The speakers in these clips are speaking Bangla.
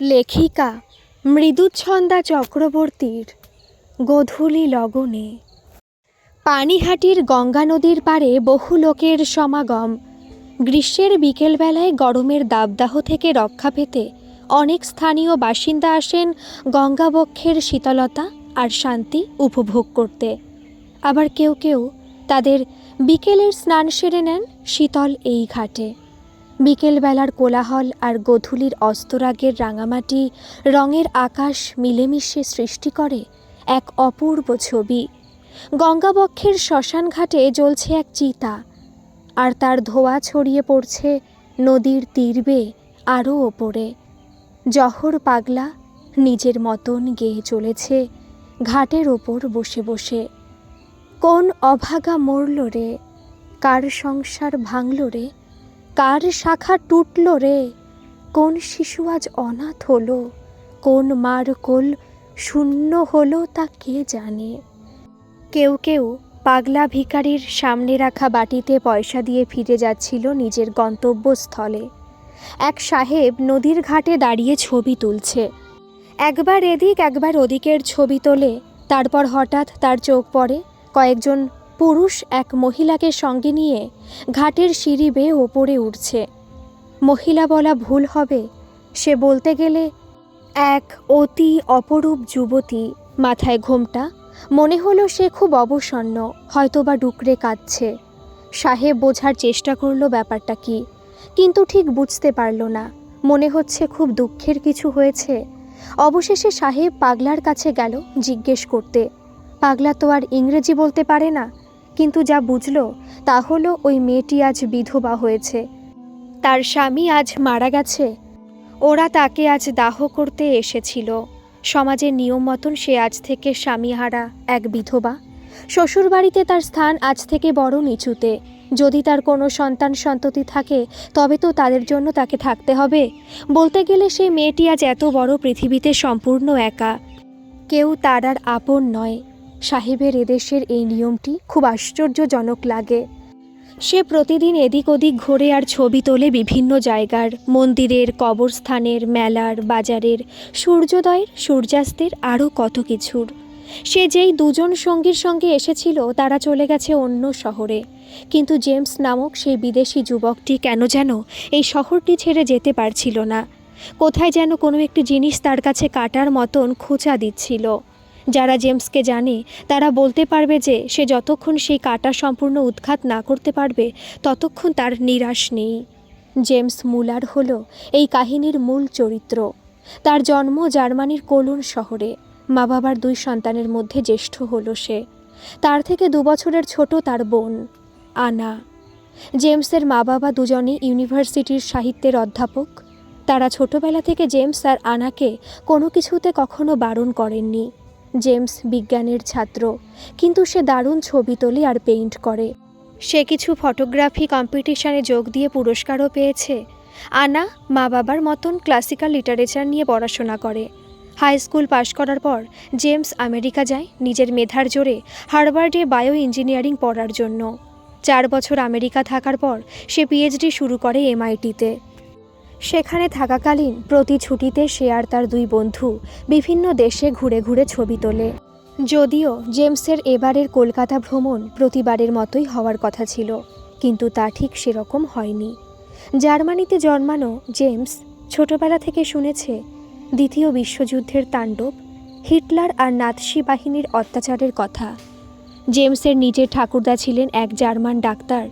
লেখিকা মৃদুচ্ছন্দা চক্রবর্তীর গোধূলি লগনে। পানিহাটির গঙ্গা নদীর পাড়ে বহু লোকের সমাগম। গ্রীষ্মের বিকেলবেলায় গরমের দাবদাহ থেকে রক্ষা পেতে অনেক স্থানীয় বাসিন্দা আসেন গঙ্গাবক্ষের শীতলতা আর শান্তি উপভোগ করতে। আবার কেউ কেউ তাদের বিকেলের স্নান সেরে নেন শীতল এই ঘাটে। বিকেলবেলার কোলাহল আর গধূলির অস্তরাগের রাঙামাটি রঙের আকাশ মিলেমিশে সৃষ্টি করে এক অপূর্ব ছবি। গঙ্গাবক্ষের শ্মশান ঘাটে জ্বলছে এক চিতা, আর তার ধোঁয়া ছড়িয়ে পড়ছে নদীর তীরবে আরও ওপরে। জহর পাগলা নিজের মতন গেয়ে চলেছে ঘাটের ওপর বসে বসে। কোন অভাগা মরল রে? কার সংসার ভাঙল রে? কার শাখা টুটল রে? কোন শিশু আজ অনাথ হলো? কোন মার কোল শূন্য হলো তা কে জানে? কেউ কেউ পাগলা ভিখারির সামনে রাখা বাটিতে পয়সা দিয়ে ফিরে যাচ্ছিল নিজের গন্তব্যস্থলে। এক সাহেব নদীর ঘাটে দাঁড়িয়ে ছবি তুলছে। একবার এদিক, একবার ওদিকের ছবি তোলে। তারপর হঠাৎ তার চোখ পড়ে কয়েকজন পুরুষ এক মহিলাকে সঙ্গে নিয়ে ঘাটের সিঁড়ি বেয়ে ওপরে উঠছে। মহিলা বলা ভুল হবে, সে বলতে গেলে এক অতি অপরূপ যুবতী। মাথায় ঘোমটা, মনে হলো সে খুব অবসন্ন, হয়তোবা ডুকরে কাঁদছে। সাহেব বোঝার চেষ্টা করল ব্যাপারটা কি, কিন্তু ঠিক বুঝতে পারল না। মনে হচ্ছে খুব দুঃখের কিছু হয়েছে। অবশেষে সাহেব পাগলার কাছে গেল জিজ্ঞেস করতে। পাগলা তো আর ইংরেজি বলতে পারে না কিন্তু যা বুঝলো, তা হলো ওই মেয়েটি আজ বিধবা হয়েছে। তার স্বামী আজ মারা গেছে। ওরা তাকে আজ দাহ করতে এসেছিল। সমাজের নিয়ম মতন সে আজ থেকে স্বামীহারা এক বিধবা। শ্বশুরবাড়িতে তার স্থান আজ থেকে বড় নিচুতে। যদি তার কোনো সন্তান সন্ততি থাকে, তবে তো তাদের জন্য তাকে থাকতে হবে। বলতে গেলে সেই মেয়েটি আজ এত বড় পৃথিবীতে সম্পূর্ণ একা। কেউ তার আর আপন নয়। সাহেবের এদেশের এই নিয়মটি খুব আশ্চর্যজনক লাগে। সে প্রতিদিন এদিক ওদিক ঘোরে আর ছবি তোলে বিভিন্ন জায়গার, মন্দিরের, কবরস্থানের, মেলার, বাজারের, সূর্যোদয়ের, সূর্যাস্তের আরও কত কিছুর। সে যেই দুজন সঙ্গীর সঙ্গে এসেছিল তারা চলে গেছে অন্য শহরে। কিন্তু জেমস নামক সেই বিদেশি যুবকটি কেন যেন এই শহরটি ছেড়ে যেতে পারছিল না। কোথায় যেন কোনো একটি জিনিস তার কাছে কাটার মতন খোঁচা দিচ্ছিল। যারা জেমসকে জানে, তারা বলতে পারবে যে সে যতক্ষণ সেই কাটা সম্পূর্ণ উৎখাত না করতে পারবে, ততক্ষণ তার নিরাশ নেই। জেমস মুলার হলো এই কাহিনীর মূল চরিত্র। তার জন্ম জার্মানির কোলুন শহরে। মা বাবার দুই সন্তানের মধ্যে জ্যেষ্ঠ হলো সে। তার থেকে দু বছরের ছোট তার বোন, আনা। জেমসের মা বাবা দুজনে ইউনিভার্সিটির সাহিত্যের অধ্যাপক। তারা ছোটবেলা থেকে জেমস আর আনাকে কোনো কিছুতে কখনো বারণ করেননি। জেমস বিজ্ঞানের ছাত্র। কিন্তু সে দারুণ ছবি তোলে আর পেইন্ট করে। সে কিছু ফটোগ্রাফি কম্পিটিশনে যোগ দিয়ে পুরস্কারও পেয়েছে। আনা, মা বাবার মতন ক্লাসিক্যাল লিটারেচার নিয়ে পড়াশোনা করে। হাই স্কুল পাশ করার পর জেমস আমেরিকা যায় নিজের মেধার জোরে হার্ভার্ডে বায়ো ইঞ্জিনিয়ারিং পড়ার জন্য। চার বছর আমেরিকা থাকার পর সে পিএইচডি শুরু করে এমআইটিতে। সেখানে থাকাকালীন প্রতি ছুটিতে সে আর তার দুই বন্ধু বিভিন্ন দেশে ঘুরে ঘুরে ছবি তোলে। যদিও জেমসের এবারের কলকাতা ভ্রমণ প্রতিবারের মতোই হওয়ার কথা ছিল, কিন্তু তা ঠিক সেরকম হয়নি। জার্মানিতে জন্মানো জেমস ছোটবেলা থেকে শুনেছে, দ্বিতীয় বিশ্বযুদ্ধের তাণ্ডব হিটলার আর নাৎসি বাহিনীর অত্যাচারের কথা। জেমসের নিজের ঠাকুরদা ছিলেন এক জার্মান ডাক্তার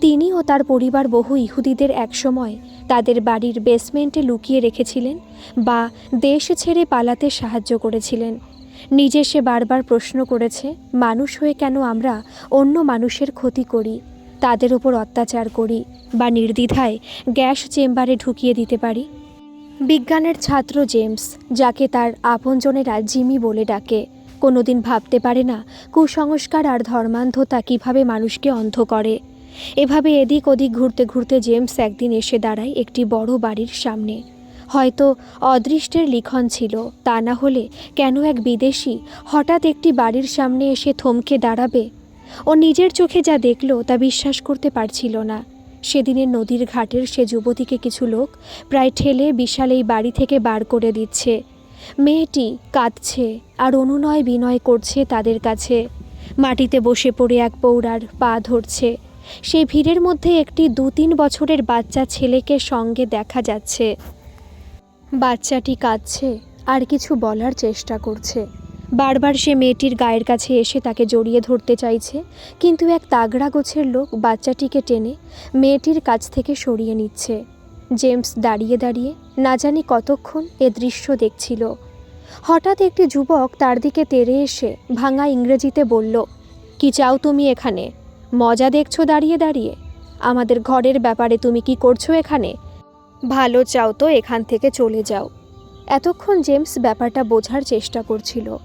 তিনি ও তার পরিবার বহু ইহুদিদের একসময় তাদের বাড়ির বেসমেন্টে লুকিয়ে রেখেছিলেন বা দেশ ছেড়ে পালাতে সাহায্য করেছিলেন। নিজে সে বারবার প্রশ্ন করেছে, মানুষ হয়ে কেন আমরা অন্য মানুষের ক্ষতি করি? তাদের ওপর অত্যাচার করি বা নির্দ্বিধায় গ্যাস চেম্বারে ঢুকিয়ে দিতে পারি? বিজ্ঞানের ছাত্র জেমস, যাকে তার আপনজনেরা জিমি বলে ডাকে, কোনোদিন ভাবতে পারে না কুসংস্কার আর ধর্মান্ধতা কীভাবে মানুষকে অন্ধ করে। এভাবে এদিক ওদিক ঘুরতে ঘুরতে জেমস একদিন এসে দাঁড়ায় একটি বড় বাড়ির সামনে। হয়তো অদৃষ্টের লিখন ছিল, তা না হলে কেন এক বিদেশি হঠাৎ একটি বাড়ির সামনে এসে থমকে দাঁড়াবে? ও নিজের চোখে যা দেখল তা বিশ্বাস করতে পারছিল না। সেদিনের নদীর ঘাটের সে যুবতীকে কিছু লোক প্রায় ঠেলে বিশাল এই বাড়ি থেকে বার করে দিচ্ছে। মেয়েটি কাঁদছে আর অনুনয় বিনয় করছে তাদের কাছে। মাটিতে বসে পড়ে এক পৌরার পা ধরছে। সেই ভিড়ের মধ্যে একটি দু তিন বছরের বাচ্চা ছেলেকে সঙ্গে দেখা যাচ্ছে। বাচ্চাটি কাঁদছে, আর কিছু বলার চেষ্টা করছে। বারবার সে মেয়েটির গায়ের কাছে এসে তাকে জড়িয়ে ধরতে চাইছে, কিন্তু এক তাগড়া গোছের লোক বাচ্চাটিকে টেনে মেয়েটির কাছ থেকে সরিয়ে নিচ্ছে। জেমস দাঁড়িয়ে দাঁড়িয়ে না জানি কতক্ষণ এ দৃশ্য দেখছিল। হঠাৎ একটি যুবক তার দিকে তেড়ে এসে ভাঙা ইংরেজিতে বলল, কি চাও তুমি এখানে? মজা দেখছ দাঁড়িয়ে দাঁড়িয়ে? আমাদের ঘরের ব্যাপারে তুমি কি করছ এখানে? ভালো চাও তো এখান থেকে চলে যাও। এতক্ষণ জেমস ব্যাপারটা বোঝার চেষ্টা করছিল।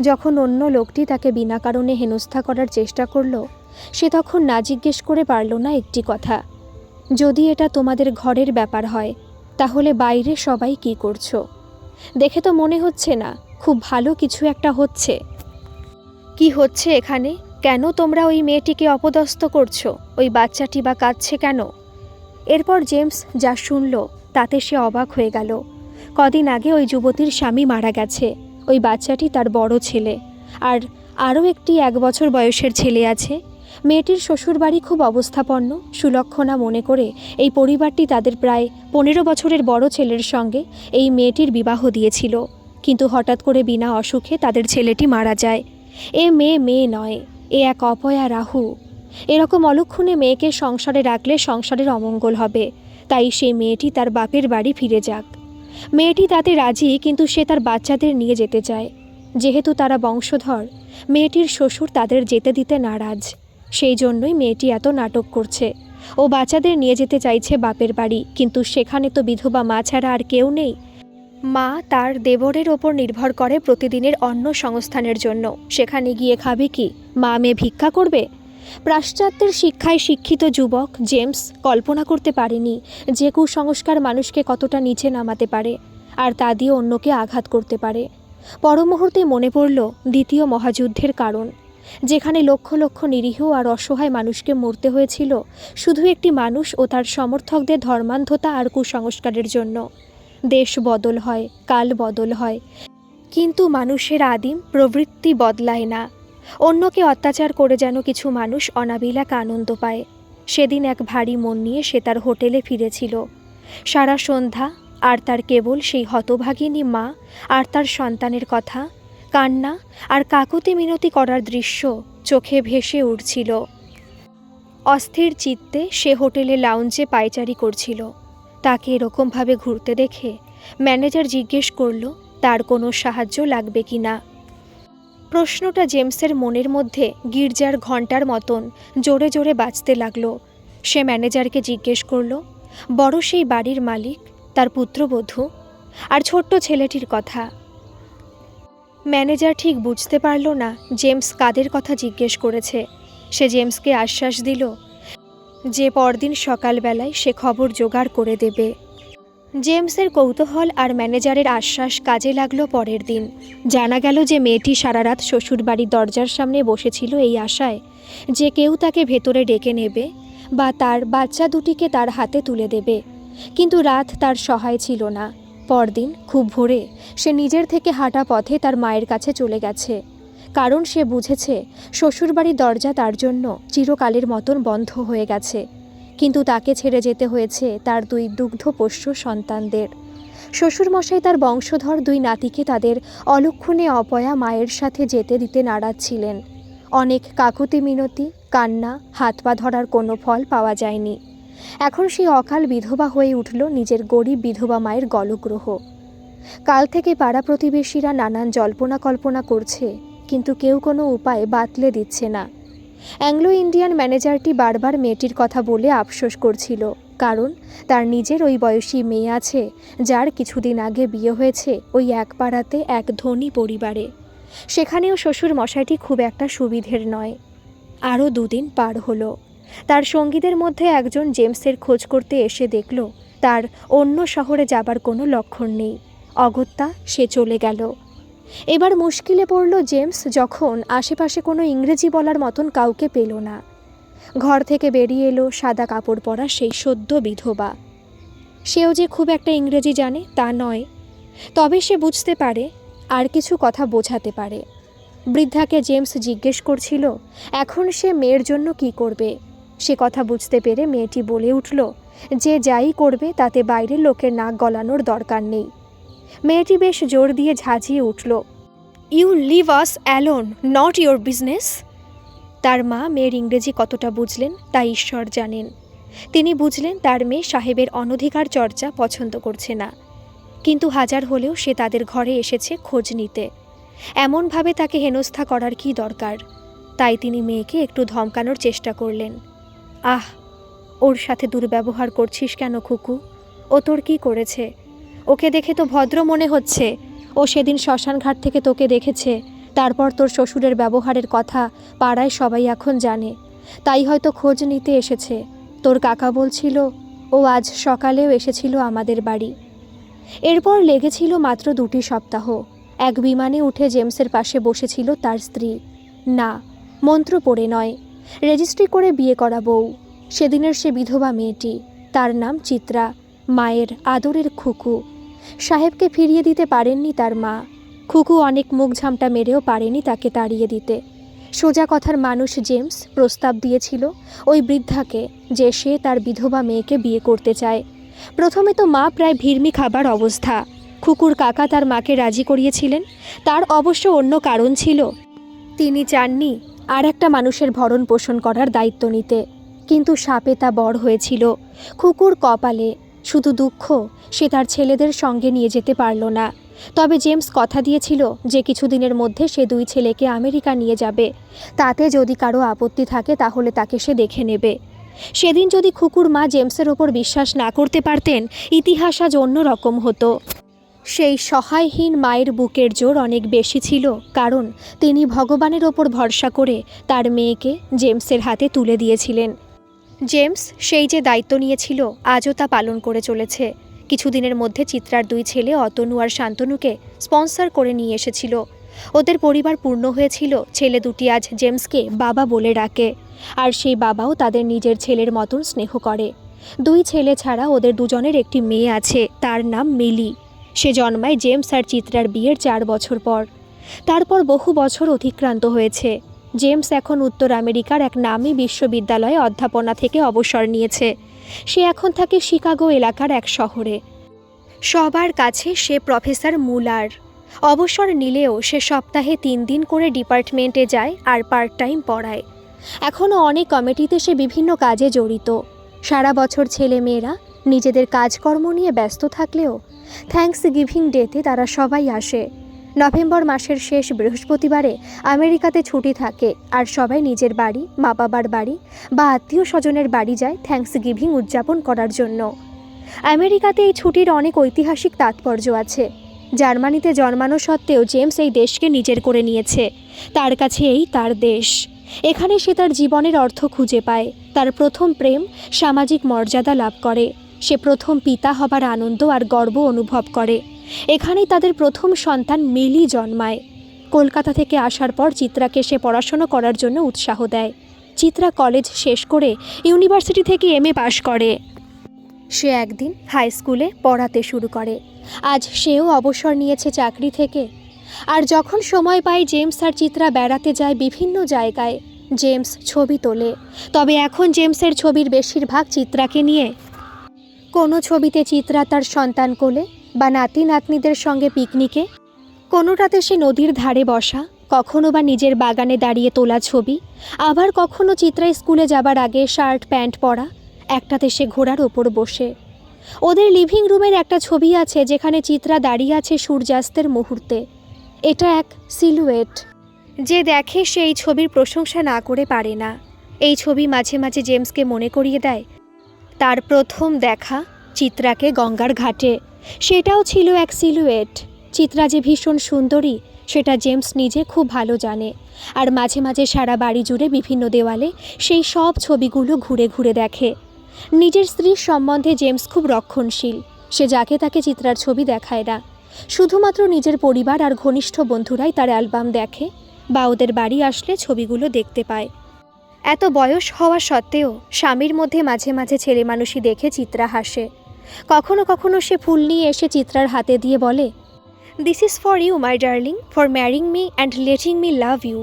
যখন অন্য লোকটি তাকে বিনা কারণে হেনস্থা করার চেষ্টা করল, সে তখন না জিজ্ঞেস করে পারল না একটি কথা। যদি এটা তোমাদের ঘরের ব্যাপার হয়, তাহলে বাইরে সবাই কি করছ? দেখে তো মনে হচ্ছে না, খুব ভালো কিছু একটা হচ্ছে। কি হচ্ছে এখানে? কেন তোমরা ওই মেয়েটিকে অপদস্থ করছ? ওই বাচ্চাটি বা কাঁদছে কেন? এরপর জেমস যা শুনল, তাতে সে অবাক হয়ে গেল। কদিন আগে ওই যুবতীর স্বামী মারা গেছে। ওই বাচ্চাটি তার বড় ছেলে। আর আরও একটি এক বছর বয়সের ছেলে আছে। মেয়েটির শ্বশুরবাড়ি খুব অবস্থাপন্ন, সুলক্ষণা মনে করে এই পরিবারটি তাদের প্রায় পনেরো বছরের বড় ছেলের সঙ্গে এই মেয়েটির বিবাহ দিয়েছিল। কিন্তু হঠাৎ করে বিনা অসুখে তাদের ছেলেটি মারা যায়। এ মেয়ে মেয়ে নয়। এ এক অপয়া রাহু। এরকম অলক্ষণে মেয়েকে সংসারে রাখলে সংসারের অমঙ্গল হবে, তাই সেই মেয়েটি তার বাপের বাড়ি ফিরে যাক। মেয়েটি তাতে রাজি, কিন্তু সে তার বাচ্চাদের নিয়ে যেতে চায়। যেহেতু তারা বংশধর, মেয়েটির শ্বশুর তাদের যেতে দিতে নারাজ। সেই জন্যই মেয়েটি এত নাটক করছে। ও বাচ্চাদের নিয়ে যেতে চাইছে বাপের বাড়ি, কিন্তু সেখানে তো বিধবা মা ছাড়া আর কেউ নেই। মা তার দেবরের ওপর নির্ভর করে প্রতিদিনের অন্ন সংস্থানের জন্য। সেখানে গিয়ে খাবে কি? মা মেয়ে ভিক্ষা করবে? পাশ্চাত্যের শিক্ষায় শিক্ষিত যুবক জেমস কল্পনা করতে পারেনি যে কুসংস্কার মানুষকে কতটা নিচে নামাতে পারে, আর তা দিয়ে অন্যকে আঘাত করতে পারে। পরমুহূর্তে মনে পড়ল দ্বিতীয় মহাযুদ্ধের কারণ। যেখানে লক্ষ লক্ষ নিরীহ আর অসহায় মানুষকে মরতে হয়েছিল, শুধু একটি মানুষ ও তার সমর্থকদের ধর্মান্ধতা আর কুসংস্কারের জন্য। দেশ বদল হয়, কাল বদল হয়। কিন্তু মানুষের আদিম প্রবৃত্তি বদলায় না। অন্যকে অত্যাচার করে যেন কিছু মানুষ অনাবিলাক আনন্দ পায়। সেদিন এক ভারী মন নিয়ে সে তার হোটেলে ফিরেছিল। সারা সন্ধ্যা আর তার কেবল সেই হতভাগিনী মা আর তার সন্তানের কথা, কান্না আর কাকুতি মিনতি করার দৃশ্য চোখে ভেসে উঠছিল। অস্থির চিত্তে সে হোটেলে লাউঞ্জে পায়চারি করছিল। তাকে এরকমভাবে ঘুরতে দেখে ম্যানেজার জিজ্ঞেস করল, তার কোনো সাহায্য লাগবে কি না? প্রশ্নটা জেমসের মনের মধ্যে গির্জার ঘণ্টার মতন জোরে জোরে বাজতে লাগল। সে ম্যানেজারকে জিজ্ঞেস করল, বড় সেই বাড়ির মালিক, তার পুত্রবধূ? আর ছোট্ট ছেলেটির কথা। ম্যানেজার ঠিক বুঝতে পারল না জেমস কাদের কথা জিজ্ঞেস করেছে। সে জেমসকে আশ্বাস দিল যে পরদিন সকালবেলায় সে খবর জোগাড় করে দেবে। জেমসের কৌতূহল আর ম্যানেজারের আশ্বাস কাজে লাগল পরের দিন। জানা গেল যে মেয়েটি সারা রাত শ্বশুরবাড়ির দরজার সামনে বসেছিল এই আশায় যে কেউ তাকে ভেতরে ডেকে নেবে বা তার বাচ্চা দুটিকে তার হাতে তুলে দেবে। কিন্তু রাত তার সহায় ছিল না। পরদিন, খুব ভোরে, সে নিজের থেকে হাঁটা পথে তার মায়ের কাছে চলে গেছে। কারণ সে বুঝেছে শ্বশুরবাড়ির দরজা তার জন্য চিরকালের মতন বন্ধ হয়ে গেছে। কিন্তু তাকে ছেড়ে যেতে হয়েছে তার দুই দুগ্ধপোষ্য সন্তানদের। শ্বশুরমশাই তার বংশধর দুই নাতিকে তাদের অলক্ষণে অপয়া মায়ের সাথে যেতে দিতে নারাজ ছিলেন। অনেক কাকুতি মিনতি, কান্না, হাত পা ধরার কোনো ফল পাওয়া যায়নি। এখন সেই অকাল বিধবা হয়ে উঠল নিজের গরিব বিধবা মায়ের গলগ্রহ। কাল থেকে পাড়া প্রতিবেশীরা নানান জল্পনা কল্পনা করছে কিন্তু কেউ কোনো উপায় বাতলে দিচ্ছে না। অ্যাংলো ইন্ডিয়ান ম্যানেজারটি বারবার মেয়েটির কথা বলে আফসোস করছিল, কারণ তার নিজের ওই বয়সী মেয়ে আছে, যার কিছুদিন আগে বিয়ে হয়েছে ওই এক পাড়াতে এক ধনী পরিবারে। সেখানেও শ্বশুর মশাইটি খুব একটা সুবিধের নয়। আরও দুদিন পার হলো। তার সঙ্গীদের মধ্যে একজন জেমসের খোঁজ করতে এসে দেখল, তার অন্য শহরে যাবার কোনো লক্ষণ নেই। অগত্যা সে চলে গেল। এবার মুশকিলে পড়ল জেমস যখন আশেপাশে কোনো ইংরেজি বলার মতন কাউকে পেল না। ঘর থেকে বেরিয়ে এলো সাদা কাপড় পরা সেই সদ্য বিধবা। সেও যে খুব একটা ইংরেজি জানে তা নয়। তবে সে বুঝতে পারে, আর কিছু কথা বোঝাতে পারে। বৃদ্ধাকে জেমস জিজ্ঞেস করছিল, এখন সে মেয়ের জন্য কি করবে? সে কথা বুঝতে পেরে মেয়েটি বলে উঠল, যে যাই করবে তাতে বাইরের লোকের নাক গলানোর দরকার নেই। মেয়েটি বেশ জোর দিয়ে ঝাঁঝিয়ে উঠল you leave us alone not your business তার মা মেয়ের ইংরেজি কতটা বুঝলেন তা ঈশ্বর জানেন। তিনি বুঝলেন তার মেয়ে সাহেবের অনধিকার চর্চা পছন্দ করছে না। কিন্তু হাজার হলেও সে তাদের ঘরে এসেছে খোঁজ নিতে। এমনভাবে তাকে হেনস্থা করার কি দরকার? তাই তিনি মেয়েকে একটু ধমকানোর চেষ্টা করলেন, আহ, ওর সাথে দুর্ব্যবহার করছিস কেন খুকু? ও তোর কী করেছে? ওকে দেখে তো ভদ্র মনে হচ্ছে। ও সেদিন শ্মশানঘাট থেকে তোকে দেখেছে। তারপর তোর শ্বশুরের ব্যবহারের কথা পাড়ায় সবাই এখন জানে। তাই হয়তো খোঁজ নিতে এসেছে। তোর কাকা বলছিল, ও আজ সকালেও এসেছিল আমাদের বাড়ি। এরপর লেগেছিল মাত্র দুটি সপ্তাহ। এক বিমানে উঠে জেমসের পাশে বসেছিল তার স্ত্রী। না, মন্ত্র পড়ে নয়। রেজিস্ট্রি করে বিয়ে করা বউ। সেদিনের সে বিধবা মেয়েটি। তার নাম চিত্রা, মায়ের আদরের খুকু। সাহেবকে ফিরিয়ে দিতে পারেননি তার মা। খুকু অনেক মুখ ঝামটা মেরেও পারেনি তাকে তাড়িয়ে দিতে। সোজা কথার মানুষ জেমস প্রস্তাব দিয়েছিল ওই বৃদ্ধাকে যে সে তার বিধবা মেয়েকে বিয়ে করতে চায়। প্রথমে তো মা প্রায় ভিড়মি খাবার অবস্থা। খুকুর কাকা তার মাকে রাজি করিয়েছিলেন, তার অবশ্য অন্য কারণ ছিল। তিনি চাননি আর একটা মানুষের ভরণ পোষণ করার দায়িত্ব নিতে। কিন্তু সাপে তা বড় হয়েছিল। খুকুর কপালে শুধু দুঃখ, সে তার ছেলেদের সঙ্গে নিয়ে যেতে পারল না। তবে জেমস কথা দিয়েছিল যে কিছুদিনের মধ্যে সে দুই ছেলেকে আমেরিকা নিয়ে যাবে। তাতে যদি কারও আপত্তি থাকে তাহলে তাকে সে দেখে নেবে। সেদিন যদি খুকুর মা জেমসের ওপর বিশ্বাস না করতে পারতেন, ইতিহাস আজ অন্যরকম হতো। সেই সহায়হীন মায়ের বুকের জোর অনেক বেশি ছিল, কারণ তিনি ভগবানের ওপর ভরসা করে তার মেয়েকে জেমসের হাতে তুলে দিয়েছিলেন। জেমস সেই যে দায়িত্ব নিয়েছিল, আজও তা পালন করে চলেছে। কিছুদিনের মধ্যে চিত্রার দুই ছেলে অতনু আর শান্তনুকে স্পন্সর করে নিয়ে এসেছিল। ওদের পরিবার পূর্ণ হয়েছিল, ছেলে দুটি আজ জেমসকে বাবা বলে ডাকে, আর সেই বাবাও তাদের নিজের ছেলের মতন স্নেহ করে। দুই ছেলে ছাড়া ওদের দুজনের একটি মেয়ে আছে, তার নাম মিলি। সে জন্মায় জেমস আর চিত্রার বিয়ের চার বছর পর। তারপর বহু বছর অতিক্রান্ত হয়েছে। জেমস এখন উত্তর আমেরিকার এক নামী বিশ্ববিদ্যালয়ে অধ্যাপনা থেকে অবসর নিয়েছে। সে এখন থাকে শিকাগো এলাকার এক শহরে। সবার কাছে সে প্রফেসর মুলার। অবসর নিলেও সে সপ্তাহে তিন দিন করে ডিপার্টমেন্টে যায় আর পার্ট টাইম পড়ায়। এখনও অনেক কমিটিতে সে বিভিন্ন কাজে জড়িত। সারা বছর ছেলে মেয়েরা নিজেদের কাজকর্ম নিয়ে ব্যস্ত থাকলেও থ্যাঙ্কস গিভিং ডেতে তারা সবাই আসে। নভেম্বর মাসের শেষ বৃহস্পতিবারে আমেরিকাতে ছুটি থাকে আর সবাই নিজের বাড়ি মা বাবার বাড়ি বা আত্মীয় স্বজনের বাড়ি যায় থ্যাঙ্কস গিভিং উদযাপন করার জন্য। আমেরিকাতে এই ছুটির অনেক ঐতিহাসিক তাৎপর্য আছে। জার্মানিতে জন্মানো সত্ত্বেও জেমস এই দেশকে নিজের করে নিয়েছে। তার কাছে এই তার দেশ। এখানে সে তার জীবনের অর্থ খুঁজে পায়। তার প্রথম প্রেম সামাজিক মর্যাদা লাভ করে। সে প্রথম পিতা হবার আনন্দ আর গর্ব অনুভব করে। এখানেই তাদের প্রথম সন্তান মিলি জন্মায়। কলকাতা থেকে আসার পর চিত্রাকে সে পড়াশোনা করার জন্য উৎসাহ দেয়। চিত্রা কলেজ শেষ করে ইউনিভার্সিটি থেকে এম এ পাশ করে। সে একদিন হাই স্কুলে পড়াতে শুরু করে। আজ সেও অবসর নিয়েছে চাকরি থেকে। আর যখন সময় পায় জেমস আর চিত্রা বেড়াতে যায় বিভিন্ন জায়গায়। জেমস ছবি তোলে। তবে এখন জেমসের ছবির বেশিরভাগ চিত্রাকে নিয়ে। কোনো ছবিতে চিত্রা তার সন্তান কোলে বা নাতি নাতনিদের সঙ্গে পিকনিকে? কোনোটাতে সে নদীর ধারে বসা, কখনো বা নিজের বাগানে দাঁড়িয়ে তোলা ছবি, আবার কখনো চিত্রায় স্কুলে যাবার আগে শার্ট, প্যান্ট পরা, একটাতে সে ঘোড়ার ওপর বসে। ওদের লিভিং রুমের একটা ছবি আছে যেখানে চিত্রা দাঁড়িয়ে আছে সূর্যাস্তের মুহূর্তে। এটা এক সিলুয়েট। যে দেখে সে এই ছবির প্রশংসা না করে পারে না। এই ছবি মাঝে মাঝে জেমসকে মনে করিয়ে দেয়, তার প্রথম দেখা চিত্রাকে গঙ্গার ঘাটে। সেটাও ছিল এক সিলুয়েট চিত্রা যে ভীষণ সুন্দরী, সেটা জেমস নিজে খুব ভালো জানে। আর মাঝে মাঝে সারা বাড়ি জুড়ে বিভিন্ন দেওয়ালে সেই সব ছবিগুলো ঘুরে ঘুরে দেখে। নিজের স্ত্রীর সম্বন্ধে জেমস খুব রক্ষণশীল। সে যাকে তাকে চিত্রার ছবি দেখায় না। শুধুমাত্র নিজের পরিবার আর ঘনিষ্ঠ বন্ধুরাই তার অ্যালবাম দেখে বা ওদের বাড়ি আসলে ছবিগুলো দেখতে পায়। এত বয়স হওয়া সত্ত্বেও স্বামীর মধ্যে মাঝে মাঝে ছেলে মানুষই দেখে চিত্রা হাসে। কখনো কখনো সে ফুল নিয়ে এসে চিত্রার হাতে দিয়ে বলে this is for you my darling for marrying me and letting me love you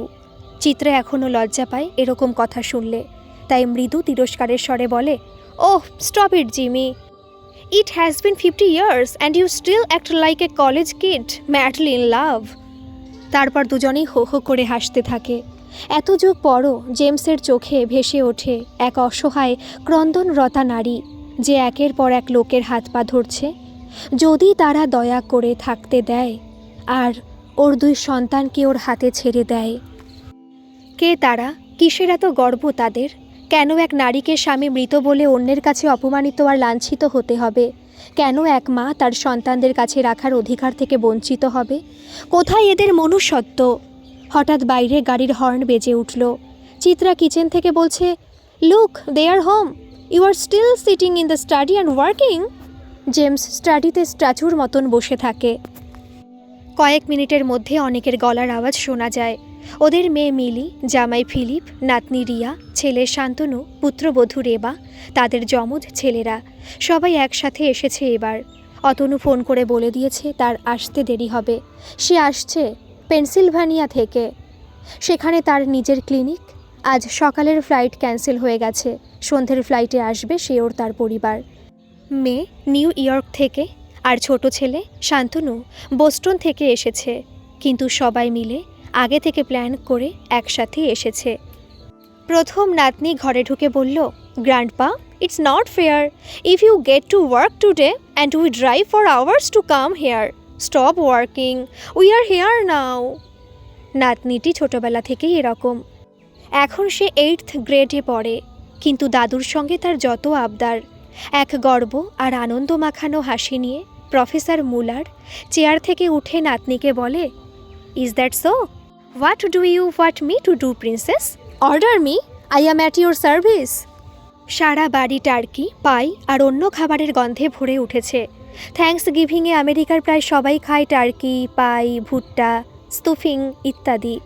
Chitra এখনও লজ্জা পায় এরকম কথা শুনলে। তাই মৃদু তিরস্কারের স্বরে বলে ওহ stop it Jimmy it has been fifty years and you still act like a college kid madly in love তারপর দুজনেই হো হো করে হাসতে থাকে। এত যুগ পরও জেমসের চোখে ভেসে ওঠে এক অসহায় ক্রন্দনরতা নারী। যে একের পর এক লোকের হাত পা ধরছে, যদি তারা দয়া করে থাকতে দেয়, আর ওর দুই সন্তানকে ওর হাতে ছেড়ে দেয়। কে তারা? কিসের এত গর্ব তাদের? কেন এক নারীকে স্বামী মৃত বলে অন্যের কাছে অপমানিত আর লাঞ্ছিত হতে হবে? কেন এক মা তার সন্তানদের কাছে রাখার অধিকার থেকে বঞ্চিত হবে? কোথায় এদের মনুষ্যত্ব? হঠাৎ বাইরে গাড়ির হর্ন বেজে উঠল। চিত্রা কিচেন থেকে বলছে, look, they are home. You are still sitting in the study and working James স্টাডিতে স্ট্যাচুর মতন বসে থাকে। কয়েক মিনিটের মধ্যে অনেকের গলার আওয়াজ শোনা যায়। ওদের মেয়ে মিলি, জামাই ফিলিপ, নাতনি রিয়া, ছেলে শান্তনু, পুত্রবধূ রেবা, তাদের যমজ ছেলেরা, সবাই একসাথে এসেছে এবার। অতনু ফোন করে বলে দিয়েছে তার আসতে দেরি হবে। সে আসছে পেনসিলভানিয়া থেকে। সেখানে তার নিজের ক্লিনিক আজ সকালের ফ্লাইট ক্যান্সেল হয়ে গেছে। সন্ধ্যের ফ্লাইটে আসবে সে ওর তার পরিবার। মেয়ে নিউ ইয়র্ক থেকে আর ছোট ছেলে শান্তনু বোস্টন থেকে এসেছে। কিন্তু সবাই মিলে আগে থেকে প্ল্যান করে একসাথে এসেছে। প্রথম নাতনি ঘরে ঢুকে বলল, grandpa it's not fair if you get to work today and we drive for hours to come here stop working we are here now নাতনিটি ছোটবেলা থেকেই এরকম। এখন সে এইটথ গ্রেডে পড়ে। কিন্তু দাদুর সঙ্গে তার যত আবদার, এক গর্ব আর আনন্দ মাখানো হাসি নিয়ে প্রফেসর মুলার চেয়ার থেকে উঠে নাতনিকে বলে is that so what do you want me to do princess order me I am at your service সারা বাড়ি টার্কি, পাই আর অন্য খাবারের গন্ধে ভরে উঠেছে। থ্যাঙ্কস গিভিংয়ে আমেরিকার প্রায় সবাই খায় টার্কি, পাই, ভুট্টা, স্তুফিং ইত্যাদি।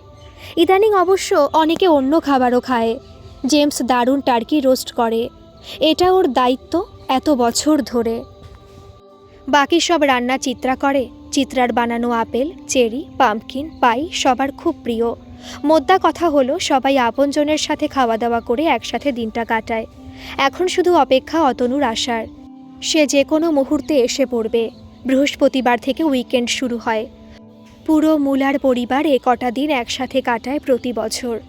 ইদানিং অবশ্য অনেকে অন্য খাবারও খায়। জেমস দারুণ টার্কি রোস্ট করে। এটা ওর দায়িত্ব এত বছর ধরে। বাকি সব রান্না চিত্রা করে। চিত্রার বানানো আপেল, চেরি পাম্পকিন পাই সবার খুব প্রিয়। মোদ্দা কথা হলো, সবাই আপনজনের সাথে খাওয়া দাওয়া করে একসাথে দিনটা কাটায়। এখন শুধু অপেক্ষা অতনুর আসার। সে যে কোনো মুহূর্তে এসে পড়বে। বৃহস্পতিবার থেকে উইকেন্ড শুরু হয়। পুরো মুলার পরিবার এ কটা দিন একসাথে কাটায় প্রতি বছর।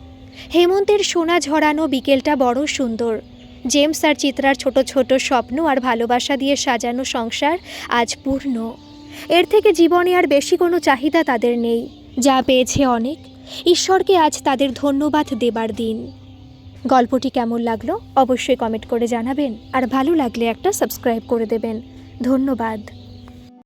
হেমন্তের সোনা ঝরানো বিকেলটা বড় সুন্দর। জেমস আর চিত্রার ছোট ছোট স্বপ্ন আর ভালোবাসা দিয়ে সাজানো সংসার আজ পূর্ণ। এর থেকে জীবনে আর বেশি কোনো চাহিদা তাদের নেই। যা পেয়েছে অনেক। ঈশ্বরকে আজ তাদের ধন্যবাদ দেবার দিন। গল্পটি কেমন লাগল অবশ্যই কমেন্ট করে জানাবেন। আর ভালো লাগলে একটা সাবস্ক্রাইব করে দেবেন। ধন্যবাদ।